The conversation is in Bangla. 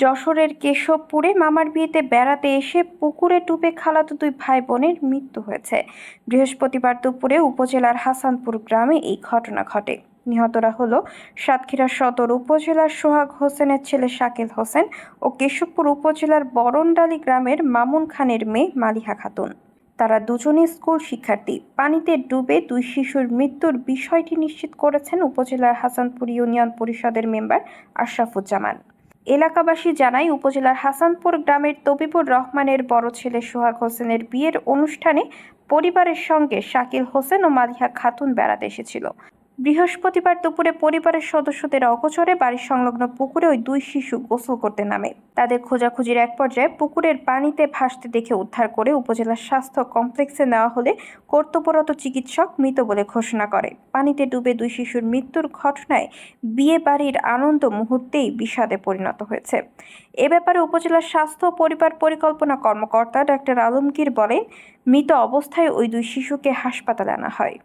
যশোরের কেশবপুরে মামার বিয়েতে বেড়াতে এসে পুকুরে ডুবে খালাতো দুই ভাই বোনের মৃত্যু হয়েছে। বৃহস্পতিবার দুপুরে উপজেলার হাসানপুর গ্রামে এই ঘটনা ঘটে। নিহতরা হলো সাতক্ষীরা সদর উপজেলার সোহাগ হোসেনের ছেলে শাকিল হোসেন ও কেশবপুর উপজেলার বরণডালি গ্রামের মামুন খানের মেয়ে মালিহা খাতুন। তারা দুজনেই স্কুল শিক্ষার্থী। পানিতে ডুবে দুই শিশুর মৃত্যুর বিষয়টি নিশ্চিত করেছেন উপজেলার হাসানপুর ইউনিয়ন পরিষদের মেম্বার আশরাফুজ্জামান। এলাকাবাসী জানায়, উপজেলার হাসানপুর গ্রামের তবিবুর রহমানের বড় ছেলে সোহাগ হোসেনের বিয়ের অনুষ্ঠানে পরিবারের সঙ্গে শাকিল হোসেন ও মালিহা খাতুন বেড়াতে এসেছিল। বৃহস্পতিবার দুপুরে পরিবারের সদস্যদের অগোচরে বাড়ির সংলগ্ন পুকুরে ওই দুই শিশু গোসল করতে নামে। তাদের খোঁজাখুঁজির এক পর্যায়ে পুকুরের পানিতে ভাসতে দেখে উদ্ধার করে উপজেলা স্বাস্থ্য কমপ্লেক্সে নেওয়া হলে কর্তব্যরত চিকিৎসক মৃত বলে ঘোষণা করে। পানিতে ডুবে দুই শিশুর মৃত্যুর ঘটনায় বিয়ে বাড়ির আনন্দ মুহূর্তেই বিষাদে পরিণত হয়েছে। এ ব্যাপারে উপজেলার স্বাস্থ্য পরিবার পরিকল্পনা কর্মকর্তা ডাক্তার আলমগীর বলেন, মৃত অবস্থায় ওই দুই শিশুকে হাসপাতালে আনা হয়।